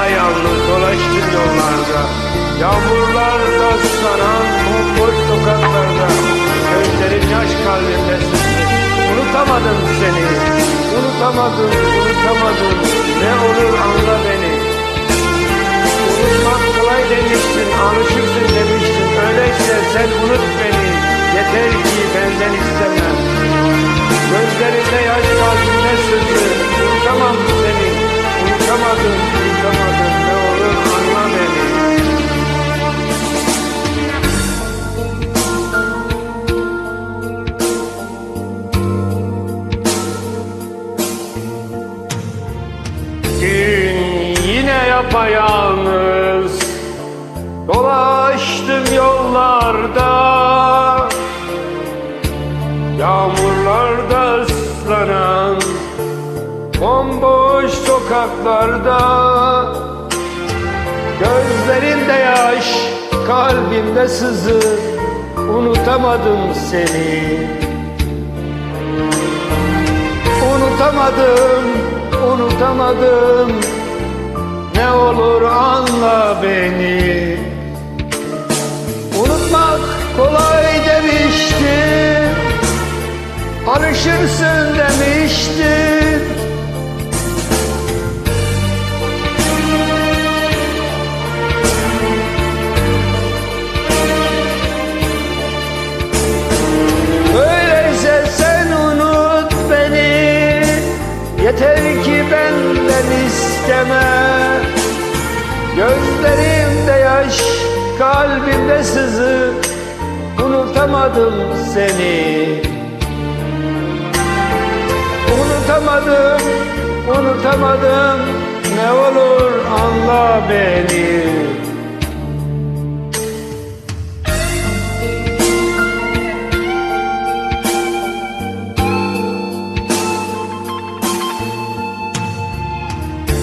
yapayalnız dolaştın yollarda. Yağmurlarda susanan bu boş sokaklarda. Gözlerin yaş kalbimde süzdü Unutamadım seni. Unutamadım, unutamadım Ne olur anla beni. Unutmak kolay demiştin Alışırsın demiştin. Öyleyse sen unut beni. Yeter ki benden istemem Gözlerinde yaş yapayalnız Dolaştım yollarda. Yağmurlarda ıslanan Bomboş sokaklarda. Gözlerinde yaş Kalbimde sızı Unutamadım seni. Unutamadım, unutamadım beni. Unutmak kolay demiştim. Alışırsın demiştim. Öyleyse sen unut beni. Yeter ki benden isteme Gözlerimde yaş Kalbimde sızı Unutamadım seni. Unutamadım Unutamadım Ne olur anla beni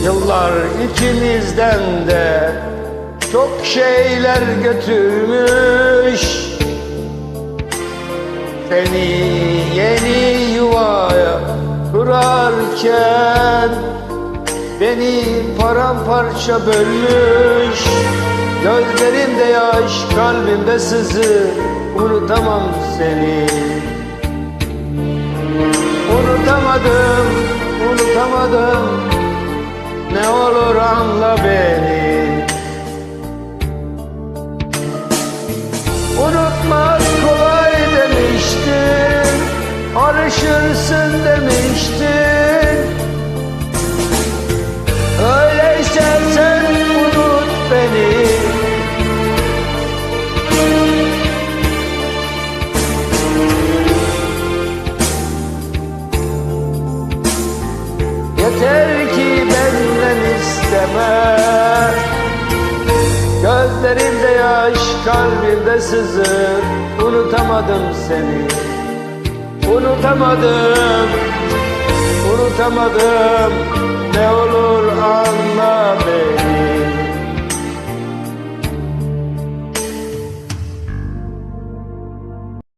Yıllar ikimizden de çok şeyler götürmüş. Seni yeni yuvaya kurarken Beni paramparça bölmüş. Gözlerimde yaş, kalbimde sızı Unutamam seni. Unutamadım, unutamadım ne olur anla beni. Unutmak kolay demiştin Alışırsın demiştin. Öyleyse sen unut beni. Yeter ki benden isteme Gözlerimde yaş, kalbimde sızı Unutamadım seni. Unutamadım Unutamadım. Ne olur anla